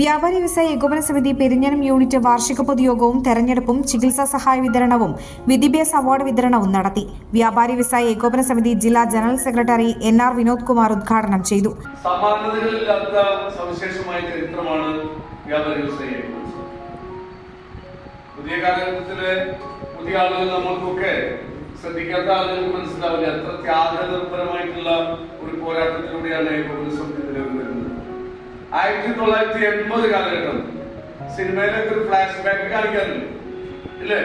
വ്യാപാരി വ്യവസായ ഏകോപന സമിതി പെരിഞ്ഞനം യൂണിറ്റ് വാർഷിക പൊതുയോഗവും തെരഞ്ഞെടുപ്പും ചികിത്സാ സഹായ വിതരണവും വിദ്യാഭ്യാസ അവാർഡ് വിതരണവും നടത്തി. വ്യാപാരി വ്യവസായ ഏകോപന സമിതി ജില്ലാ general secretary N R Vinod Kumar ഉദ്ഘാടനം ചെയ്തു. ചരിത്രമാണ്. പുതിയ കാലഘട്ടത്തിലെ പുതിയ ആളുകൾ നമ്മൾക്കൊക്കെ ശ്രദ്ധിക്കാത്ത ആളുകൾക്ക് മനസ്സിലാവില്ല. അത്ര ത്യാഗനിർഭരമായിട്ടുള്ള ഒരു പോരാട്ടത്തിലൂടെയാണ് ഏകോപന സമിതി നിലവിൽ വരുന്നത്. ആയിരത്തി തൊള്ളായിരത്തി എൺപത് കാലഘട്ടം സിനിമയിലൊക്കെ ഒരു ഫ്ലാഷ് ബാക്ക് കാണിക്കാറുണ്ട്. ഇല്ലേ?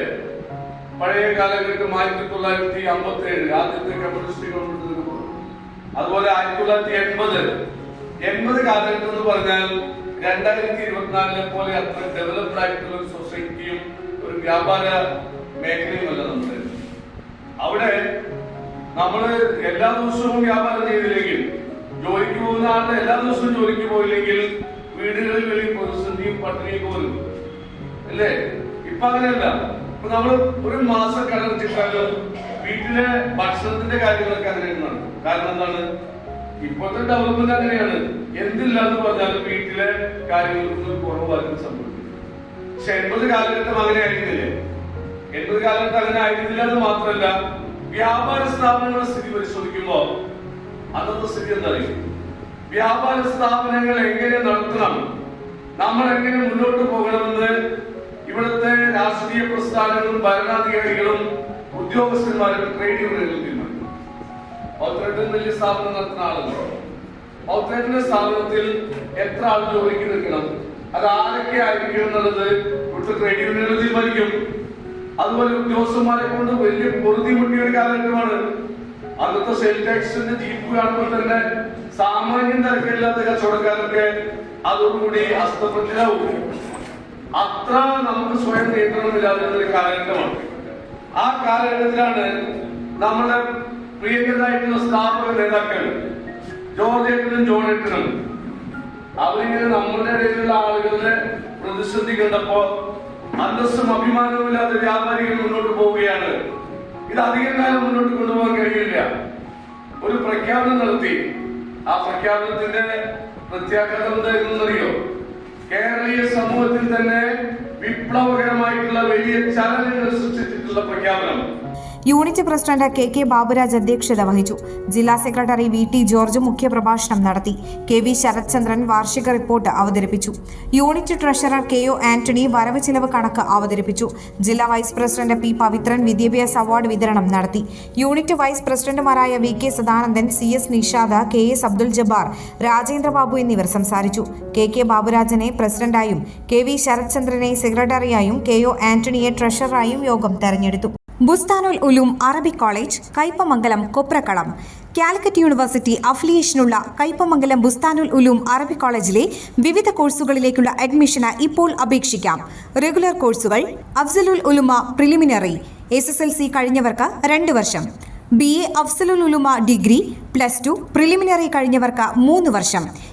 പഴയ കാലഘട്ടം ആയിരത്തി തൊള്ളായിരത്തി അമ്പത്തി ഏഴ് ആദ്യത്തെ കമ്മ്യൂണിസ്റ്റ് ഗവൺമെന്റ് അതുപോലെ ആയിരത്തി തൊള്ളായിരത്തി എൺപത് എൺപത് കാലഘട്ടം എന്ന് പറഞ്ഞാൽ രണ്ടായിരത്തി ഇരുപത്തിനാലിനെ പോലെ അത്ര ഡെവലപ്ഡ് ആയിട്ടുള്ള സൊസൈറ്റിയും ഒരു വ്യാപാര മേഖലയുമല്ല നമ്മുടെ. അവിടെ നമ്മൾ എല്ലാ ദിവസവും വ്യാപാരം ചെയ്തില്ലെങ്കിൽ ആളുടെ എല്ലാ ദിവസവും ജോലിക്ക് പോയില്ലെങ്കിൽ വീടുകളിൽ പ്രതിസന്ധിയും പട്ടിണിയും പോലും അല്ലേ? ഇപ്പൊ അങ്ങനെയല്ല. ഇപ്പൊ നമ്മൾ ഒരു മാസം കടച്ചിട്ടാലും വീട്ടിലെ ഭക്ഷണത്തിന്റെ കാര്യങ്ങളൊക്കെ അങ്ങനെയാണ് കാരണം എന്താണ്? ഇപ്പോഴത്തെ ഡെവലപ്മെന്റ് അങ്ങനെയാണ്. എന്തില്ല എന്ന് പറഞ്ഞാലും വീട്ടിലെ കാര്യങ്ങൾക്ക് കുറവായിരിക്കും സംഭവിക്കുന്നത് പക്ഷെ എൺപത് കാലഘട്ടം അങ്ങനെ ആയിരുന്നില്ലേ എൺപത് കാലഘട്ടം അങ്ങനെ ആയിരുന്നില്ല എന്ന് മാത്രമല്ല വ്യാപാര സ്ഥാപനങ്ങളുടെ സ്ഥിതി പരിശോധിക്കുമ്പോ അന്നത്തെ സ്ഥിതി എന്തായിരിക്കും വ്യാപാര സ്ഥാപനങ്ങൾ എങ്ങനെ നടത്തണം? നമ്മൾ എങ്ങനെ മുന്നോട്ട് പോകണമെന്ന് ഇവിടുത്തെ രാഷ്ട്രീയ പ്രസ്ഥാനങ്ങളും ഭരണാധികാരികളും ഉദ്യോഗസ്ഥന്മാരും ട്രേഡ് യൂണിയനുകളും തീരുമാനിക്കും വലിയ സ്ഥാപനം നടത്തുന്ന ആളുകൾ ഔട്ട്ലെറ്റിന്റെ സ്ഥാപനത്തിൽ എത്ര ആൾ ജോലിക്ക് നിൽക്കണം? അത് ആരൊക്കെ ആയിരിക്കും എന്നുള്ളത് ഇവിടുത്തെ ട്രേഡ് യൂണിയനുകൾ തീരുമാനിക്കും. അതുപോലെ ഉദ്യോഗസ്ഥന്മാരെ കൊണ്ട് വലിയ പൊറുതിമുട്ടിയ ഒരു കാലഘട്ടമാണ് അന്നത്തെ സെയിൽ ടാക്സിന്റെ കാണുമ്പോൾ തന്നെ സാമാന്യം തിരക്കില്ലാത്ത കച്ചവടക്കാരൊക്കെ അതോടുകൂടി അസ്തപ്രജ്ഞരാവും അത്ര നമുക്ക് സ്വയം നിയന്ത്രണമില്ലാതെ ഒരു കാലഘട്ടമാണ്. ആ കാലഘട്ടത്തിലാണ് നമ്മുടെ പ്രിയങ്കരായിട്ടുള്ള സ്ഥാപക നേതാക്കൾ ജോൺ ജോണേട്ടനും അവരിങ്ങനെ നമ്മുടെ ഇടയിലുള്ള ആളുകളുടെ പ്രതിസന്ധി കണ്ടപ്പോ അന്തസ്സും അഭിമാനവും ഇല്ലാതെ വ്യാപാരികൾ മുന്നോട്ട് പോവുകയാണ്. ഇത് അധികം കാലം മുന്നോട്ട് ഒരു പ്രഖ്യാപനം നടത്തി. ആ പ്രഖ്യാപനത്തിന്റെ പ്രത്യാഘാതം എന്തായിരുന്നറിയോ കേരളീയ സമൂഹത്തിൽ തന്നെ വിപ്ലവകരമായിട്ടുള്ള വലിയ ചലനങ്ങൾ സൃഷ്ടിച്ചിട്ടുള്ള പ്രഖ്യാപനം. Unit president K K Baburaj അധ്യക്ഷത വഹിച്ചു. ജില്ലാ സെക്രട്ടറി വി ടി ജോർജ് മുഖ്യപ്രഭാഷണം നടത്തി. കെ വി ശരത്ചന്ദ്രൻ വാർഷിക റിപ്പോർട്ട് അവതരിപ്പിച്ചു. Unit treasurer K O Antony വരവ് ചെലവ് കണക്ക് അവതരിപ്പിച്ചു. ജില്ലാ വൈസ് പ്രസിഡന്റ് പി പവിത്രൻ വിദ്യാഭ്യാസ അവാർഡ് വിതരണം നടത്തി. യൂണിറ്റ് വൈസ് പ്രസിഡന്റുമാരായ V K Sadanandan C S Nishada K S Abdul Jabbar Rajendrababu എന്നിവർ സംസാരിച്ചു. കെ കെ ബാബുരാജനെ പ്രസിഡന്റായും കെ വി ശരത്ചന്ദ്രനെ സെക്രട്ടറിയായും കെ ഒ ആന്റണിയെ ട്രഷററായും യോഗം തെരഞ്ഞെടുത്തു. Busthanul Uloom Arabic college Kaipamangalam Koprakkalam. Calicut university അഫിലിയേഷനുള്ള Kaipamangalam Busthanul Uloom Arabic കോളേജിലെ വിവിധ കോഴ്സുകളിലേക്കുള്ള അഡ്മിഷന് ഇപ്പോൾ അപേക്ഷിക്കാം. റെഗുലർ കോഴ്സുകൾ Afzalul Ulama preliminary S S L C കഴിഞ്ഞവർക്ക് രണ്ട് വർഷം. B A Afzalul Ulama degree plus two preliminary കഴിഞ്ഞവർക്ക് മൂന്ന് വർഷം.